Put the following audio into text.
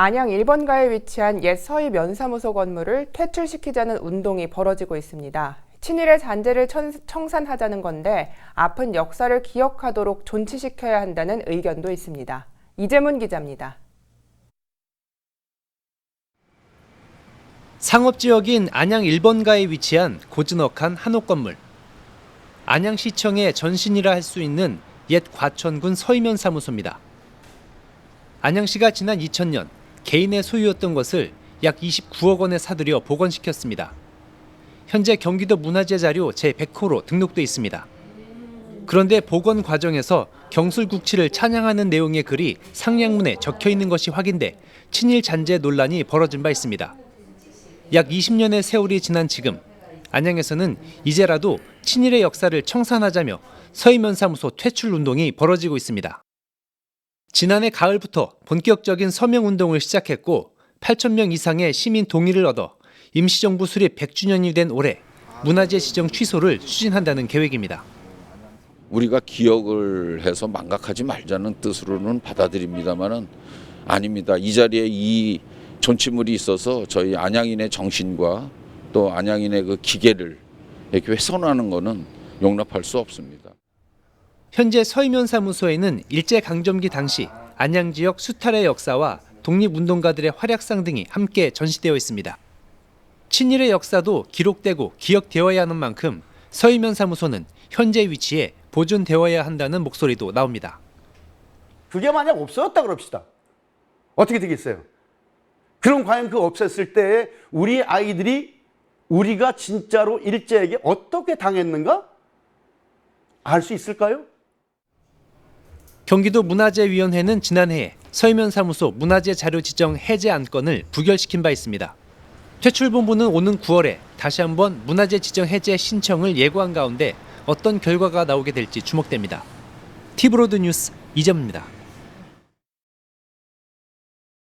안양 1번가에 위치한 옛 서희 면사무소 건물을 퇴출시키자는 운동이 벌어지고 있습니다. 친일의 잔재를 천- 청산하자는 건데 아픈 역사를 기억하도록 존치시켜야 한다는 의견도 있습니다. 이재문 기자입니다. 상업지역인 안양 1번가에 위치한 고즈넉한 한옥 건물. 안양시청의 전신이라 할 수 있는 옛 과천군 서이면 사무소입니다. 안양시가 지난 2000년 개인의 소유였던 것을 약 29억 원에 사들여 복원시켰습니다. 현재 경기도 문화재 자료 제100호로 등록돼 있습니다. 그런데 복원 과정에서 경술국치를 찬양하는 내용의 글이 상량문에 적혀 있는 것이 확인돼 친일 잔재 논란이 벌어진 바 있습니다. 약 20년의 세월이 지난 지금 안양에서는 이제라도 친일의 역사를 청산하자며 서희면사무소 퇴출 운동이 벌어지고 있습니다. 지난해 가을부터 본격적인 서명 운동을 시작했고 8천 명 이상의 시민 동의를 얻어 임시정부 수립 100주년이 된 올해 문화재 지정 취소를 추진한다는 계획입니다. 우리가 기억을 해서 망각하지 말자는 뜻으로는 받아들입니다만은 아닙니다. 이 자리에 이 존치물이 있어서 저희 안양인의 정신과 또 안양인의 그 기계를 이렇게 훼손하는 것은 용납할 수 없습니다. 현재 서희면 사무소에는 일제 강점기 당시 안양 지역 수탈의 역사와 독립운동가들의 활약상 등이 함께 전시되어 있습니다. 친일의 역사도 기록되고 기억되어야 하는 만큼 서희면 사무소는 현재 위치에 보존되어야 한다는 목소리도 나옵니다. 그게 만약 없어졌다 그럽시다. 어떻게 되겠어요? 그럼 과연 그 없앴을 때 우리 아이들이 우리가 진짜로 일제에게 어떻게 당했는가 알 수 있을까요? 경기도 문화재위원회는 지난해 서희면 사무소 문화재 자료 지정 해제 안건을 부결시킨 바 있습니다. 퇴출본부는 오는 9월에 다시 한번 문화재 지정 해제 신청을 예고한 가운데 어떤 결과가 나오게 될지 주목됩니다. 티브로드 뉴스 이점입니다.